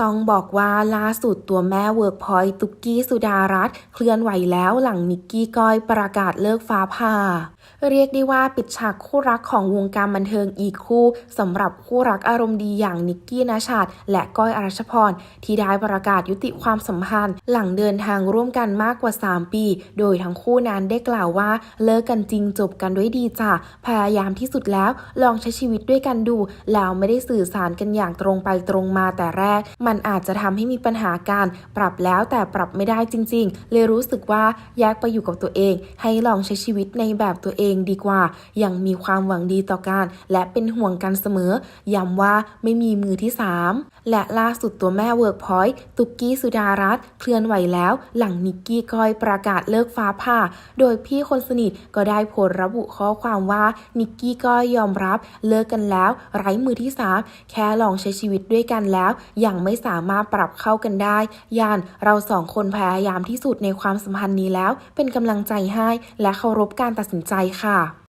ต้องบอกว่าล่าสุดตัวแม่เวิร์กพอยตุกกี้สุดารัตน์เคลื่อนไหวแล้วหลังนิกกี้ก้อยประกาศเลิกฟ้าผ่า เรียกได้ว่าปิดฉากคู่รักของวงการบันเทิงอีกคู่สำหรับคู่รักอารมณ์ดีอย่างนิกกี้นาชาตและก้อยอรัชพรที่ได้ประกาศยุติความสัมพันธ์ หลังเดินทางร่วมกันมากกว่า 3 ปี โดยทั้งคู่นั้นได้กล่าวว่าเลิกกันจริงจบกันด้วยดีจ้ะพยายามที่สุดแล้วลองใช้ชีวิตด้วยกันดูแล้วไม่ได้สื่อสารกันอย่างตรงไปตรงมาแต่แรกมันอาจจะทำให้มีปัญหาการปรับแล้วแต่ปรับไม่ได้จริง ๆ เลยรู้สึกว่าแยกไปอยู่กับตัวเอง ให้ลองใช้ชีวิตในแบบตัวเองดีกว่า ยังมีความหวังดีต่อกัน และเป็นห่วงกันเสมอ ย้ำว่าไม่มีมือที่ 3 และล่าสุดตัวแม่เวิร์กพอยต์ตุกกี้สุดารัตน์เคลื่อนไหวแล้ว หลังนิกกี้ก้อยประกาศเลิกฟ้าผ่า โดยพี่คนสนิทก็ได้โพสระบุข้อความว่านิกกี้ก้อยยอมรับ เลิกกันแล้ว ไร้มือที่ 3 แค่ลองใช้ชีวิตด้วยกันแล้วยังไม่ไม่สามารถปรับเข้ากันได้ ยานเราสองคนพยายามที่สุดในความสัมพันธ์นี้แล้ว เป็นกำลังใจให้และเคารพการตัดสินใจค่ะ